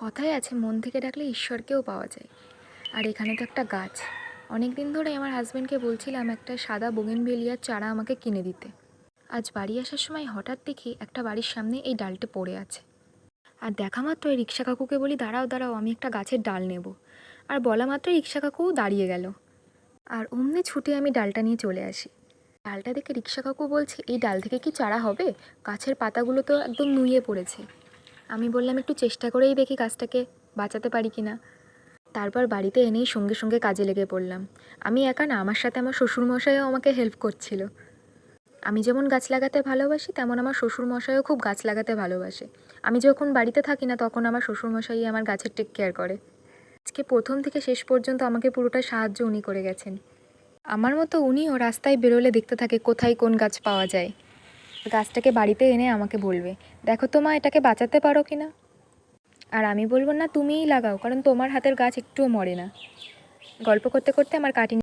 কথায় আছে, মন থেকে ডাকলে ঈশ্বরকেও পাওয়া যায়। আর এখানে তো একটা গাছ। অনেক দিন ধরে আমার হাজব্যান্ডকে বলছিলাম একটা সাদা বোগেনভেলিয়ার চারা আমাকে কিনে দিতে। আজ বাড়ি আসার সময় হঠাৎ দেখি একটা বাড়ির সামনে এই ডালটা পড়ে আছে। আর দেখা মাত্র এই রিক্সা কাকুকে বলি, দাঁড়াও দাঁড়াও, আমি একটা গাছের ডাল নেব। আর বলা মাত্রই রিক্সা কাকুও দাঁড়িয়ে গেল। আর অমনি ছুটে আমি ডালটা নিয়ে চলে আসি। ডালটা দেখে রিক্সা কাকু বলছে, এই ডাল থেকে কি চারা হবে? গাছের পাতাগুলো তো একদম নুয়ে পড়েছে। আমি বললাম, একটু চেষ্টা করেই দেখি গাছটাকে বাঁচাতে পারি কি না? তারপর বাড়িতে এনেই সঙ্গে সঙ্গে কাজে লেগে পড়লাম। আমি একা না, আমার সাথে আমার শ্বশুরমশাইও আমাকে হেল্প করছিল। আমি যেমন গাছ লাগাতে ভালোবাসি, তেমন আমার শ্বশুরমশাইও খুব গাছ লাগাতে ভালোবাসে। আমি যখন বাড়িতে থাকি না, তখন আমার শ্বশুরমশাই আমার গাছের টেক কেয়ার করে। আজকে প্রথম থেকে শেষ পর্যন্ত আমাকে পুরোটা সাহায্য উনি করে গেছেন। আমার মতো উনিও রাস্তায় বেরোলে দেখতে থাকে কোথায় কোন গাছ পাওয়া যায়। গাছটাকে বাড়িতে এনে আমাকে বলবে, দেখো তো মা, এটাকে বাঁচাতে পারো কি না? আর আমি বলব, না, তুমিই লাগাও, কারণ তোমার হাতের গাছ একটুও মরে না। গল্প করতে করতে আমার কাটিং